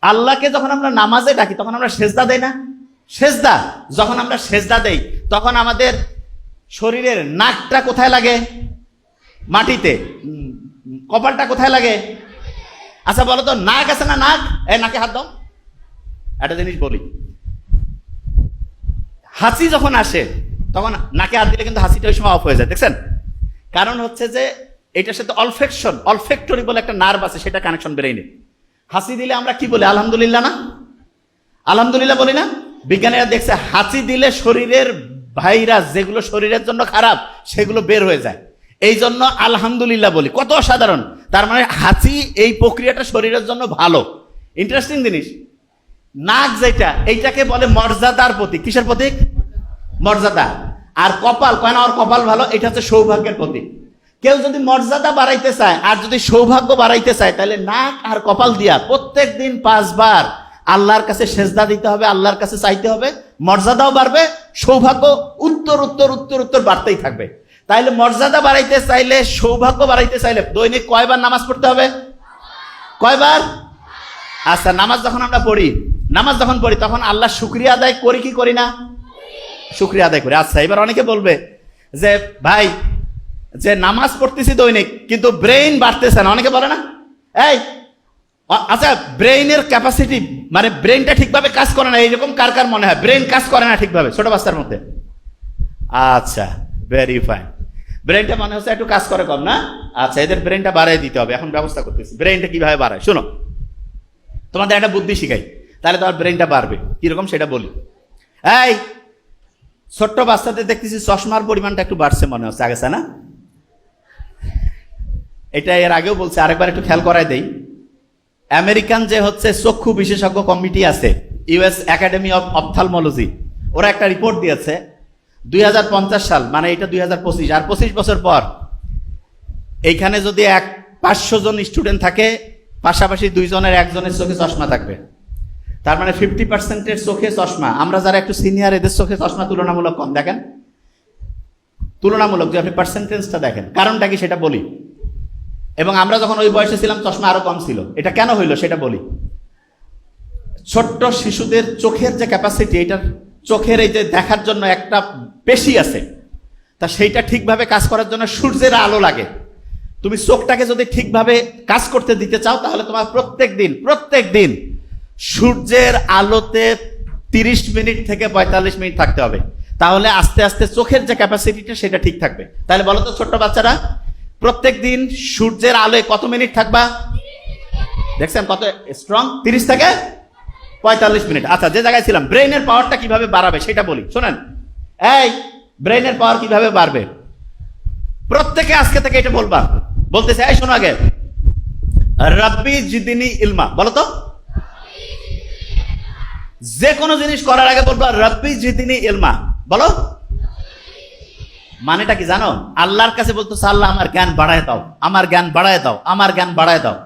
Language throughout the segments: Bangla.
আল্লাহকে যখন আমরা নামাজে ডাকি, তখন আমরা সেজদা দেই না? সেজদা। যখন আমরা সেজদা দেই, তখন আমাদের শরীরের নাকটা কোথায় লাগে? মাটিতে। কপালটা কোথায় লাগে? আচ্ছা বলো তো নাক আছে না নাক? এ, নাকে হাত দাও। একটা জিনিস বলি। হাসি যখন আসে, তখন নাকে হাত দিলে কিন্তু হাসিটা ওই সময় অফ হয়ে যায়, দেখছেন? কারণ হচ্ছে যে, এটার সাথে অলফেকশন অলফেক্টরি বলে একটা নার্ভ আছে, সেটা কানেকশন ব্রেইনে হাসি দিলে আমরা কি বলি? আলহামদুলিল্লাহ না? আলহামদুলিল্লাহ বলি না? বিজ্ঞানীরা দেখছে, হাসি দিলে শরীরের ভাইরাস যেগুলো শরীরের জন্য খারাপ, সেগুলো বের হয়ে যায়। এই জন্য আলহামদুলিল্লাহ বলি। কত অসাধারণ। তার মানে হাসি এই প্রক্রিয়াটা শরীরের জন্য ভালো। ইন্টারেস্টিং জিনিস। নাক যেটা, এইটাকে বলে মর্যাদার প্রতীক। কিসের প্রতীক? মর্যাদা। আর কপাল, কয় না ওর কপাল ভালো? এটা হচ্ছে সৌভাগ্যের প্রতীক। কেউ যদি মর্যাদা বাড়াইতে চায় আর যদি সৌভাগ্য বাড়াইতে চায়, তাহলে নাক আর কপাল দিয়া প্রত্যেক দিন পাঁচবার আল্লাহর কাছে সেজদা দিতে হবে, আল্লাহর কাছে চাইতে হবে, মর্যাদাও বাড়বে, সৌভাগ্য উত্তর উত্তর উত্তর উত্তর বাড়তেই থাকবে। তাইলে মর্যাদা বাড়াইতে চাইলে, সৌভাগ্য বাড়াইতে চাইলে দৈনিক কয়বার নামাজ পড়তে হবে? কয়বার? আচ্ছা নামাজ যখন আমরা পড়ি, নামাজ যখন পড়ি, তখন আল্লাহ শুক্রিয়া আদায় করি কি করি না? শুক্রিয়া আদায় করি। আচ্ছা এবার অনেকে বলবে যে, ভাই যে নামাজ পড়তেছি দৈনিক, কিন্তু ব্রেইন বাড়তেছে না। অনেকে বলে না? এই আচ্ছা ব্রেইনের ক্যাপাসিটি মানে ব্রেইনটা ঠিকভাবে কাজ করে না, এইরকম কার কার মনে হয়? ব্রেইন কাজ করে না ঠিকভাবে, ছোট বাচ্চার মধ্যে। আচ্ছা ভেরি ফাইন ব্রেনটা মনে হচ্ছে একটু কাজ করে কম, না? আচ্ছা এদের ব্রেনটা বাড়াই দিতে হবে, এখন ব্যবস্থা করতেছি। ব্রেনটা কীভাবে বাড়ায়? শোনো, তোমাদের একটা বুদ্ধি শিখাই। তাহলে তোমার ব্রেনটা বাড়বে। কীরকম সেটা বলি। এই, ছোট্ট বাচ্চাদের দেখতেছি চশমার পরিমাণটা একটু বাড়ছে মনে হচ্ছে, আগে না? এটা এর আগেও বলছে, আরেকবার একটু খেয়াল করাই দেই। আমেরিকান যে হচ্ছে চক্ষু বিশেষজ্ঞ কমিটি আছে ইউএস একাডেমি অফ অপথালমোলজি, ওরা একটা রিপোর্ট দিয়েছে দুই হাজার পঞ্চাশ সাল মানে এটা দুই হাজার পঁচিশ, আর পঁচিশ বছর পর। এইখানে যদি এক পাঁচশো জন স্টুডেন্ট থাকে, পাশাপাশি দুইজনের একজনের চোখে চশমা থাকবে। তার মানে ফিফটি পার্সেন্টের চোখে চশমা। আমরা যারা একটু সিনিয়র এদের চোখে চশমা তুলনামূলক কম, দেখেন। তুলনামূলক যে আপনি পার্সেন্টেজটা দেখেন, কারণটা কি সেটা বলি। এবং আমরা যখন ওই বয়সে ছিলাম, চশমা আরও কম ছিল। এটা কেন হইল সেটা বলি। ছোট্ট শিশুদের চোখের যে ক্যাপাসিটি এটার চোখের এই যে দেখার জন্য একটা পেশি আছে, তা সেইটা ঠিকভাবে কাজ করার জন্য সূর্যের আলো লাগে। তুমি চোখটাকে যদি ঠিকভাবে কাজ করতে দিতে চাও, তাহলে তোমার প্রত্যেক দিন প্রত্যেক দিন সূর্যের আলোতে তিরিশ মিনিট থেকে পঁয়তাল্লিশ মিনিট থাকতে হবে। তাহলে আস্তে আস্তে চোখের যে ক্যাপাসিটিটা সেটা ঠিক থাকবে। তাহলে বলো তো ছোট্ট বাচ্চারা প্রত্যেক দিন সূর্যের আলোয় কত মিনিট থাকবা? দেখছেন কত স্ট্রং তিরিশ থেকে পঁয়তাল্লিশ মিনিট। আচ্ছা যে জায়গায় ছিলাম ব্রেইনের পাওয়ারটা কীভাবে বাড়াবে সেটা বলি। শোনেন, এই ব্রেইনের পাওয়ার কীভাবে বাড়বে? প্রত্যেকে আজকে থেকে এটা বলবা। বলতেছে, এই শোনো আগে। রাব্বি জিদিনি ইলমা। বলো তো। যে কোনো জিনিস করার আগে বলবা, রাব্বি জিদিনি ইলমা। বলো। মানেটা কি জানো? আল্লাহর কাছে বলতেছে, আল্লাহ, আমার জ্ঞান বাড়ায় দাও। আমার জ্ঞান বাড়ায় দাও। আমার জ্ঞান বাড়ায় দাও।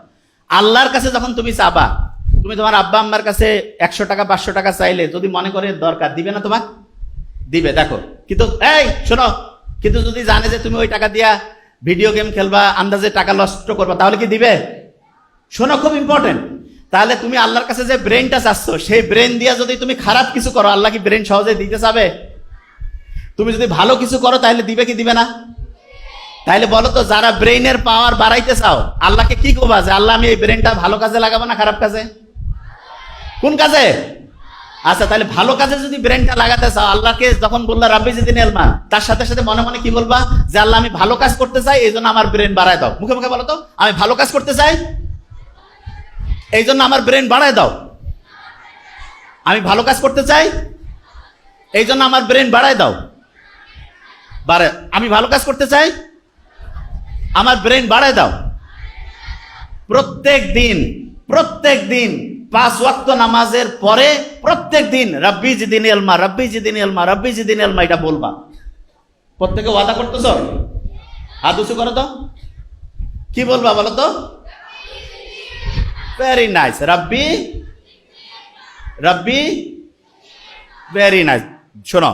আল্লাহর কাছে যখন তুমি চাবা, তুমি তোমার আব্বা আম্মার কাছে একশো টাকা, পাঁচশো টাকা চাইলে যদি মনে করে দরকার, দিবে না তোমাক দিবে, দেখো। কিন্তু, এই, শোনো। কিন্তু যদি জানে যে তুমি ওই টাকা দিয়া ভিডিও গেম খেলবা, আন্দাজে টাকা নষ্ট করবা, তাহলে কি দিবে? শোনো, খুব ইম্পর্টেন্ট তাহলে তুমি আল্লাহর কাছে যে ব্রেনটা চাচ্ছ, সেই ব্রেন দিয়া যদি তুমি খারাপ কিছু করো, আল্লাহ কি ব্রেন সহজে দিতে চাবে? তুমি যদি ভালো কিছু করো, তাহলে দিবে কি দিবে না? তাহলে বলো তো, যারা ব্রেইনের পাওয়ার বাড়াইতে চাও, আল্লাহকে কি করবা যে, আল্লাহ, আমি এই ব্রেনটা ভালো কাজে লাগাবো না খারাপ কাজে? কোন কাজে? আচ্ছা তাহলে ভালো কাজে যদি ব্রেনটা লাগাতে চাও, আল্লাহকে যখন বললা, রাব্বি জিদিন এলমা তার সাথে সাথে মনে মনে কি বলবা যে, আল্লাহ, আমি ভালো কাজ করতে চাই, এই জন্য আমার ব্রেন বাড়ায় দাও। মুখে মুখে বলো তো, আমি ভালো কাজ করতে চাই, এই জন্য আমার ব্রেন বাড়ায় দাও। আমি ভালো কাজ করতে চাই, এই জন্য আমার ব্রেন বাড়ায় দাও। বাড়ে আমি ভালো কাজ করতে চাই? আমার ব্রেন বাড়ায় দাও। প্রত্যেক দিন প্রত্যেক দিন পাঁচ ওয়াক্ত নামাজের পরে প্রত্যেক দিন, রব্বি জিদিন এলমা রব্বি জিদিন এলমা রব্বি জিদিন এলমা এটা বলবা। প্রত্যেকে ওয়াদা করতেছ? হাত উঁচু করো তো। কি বলবা বলো তো? ভেরি নাইস রব্বি রব্বি ভেরি নাইস শোনো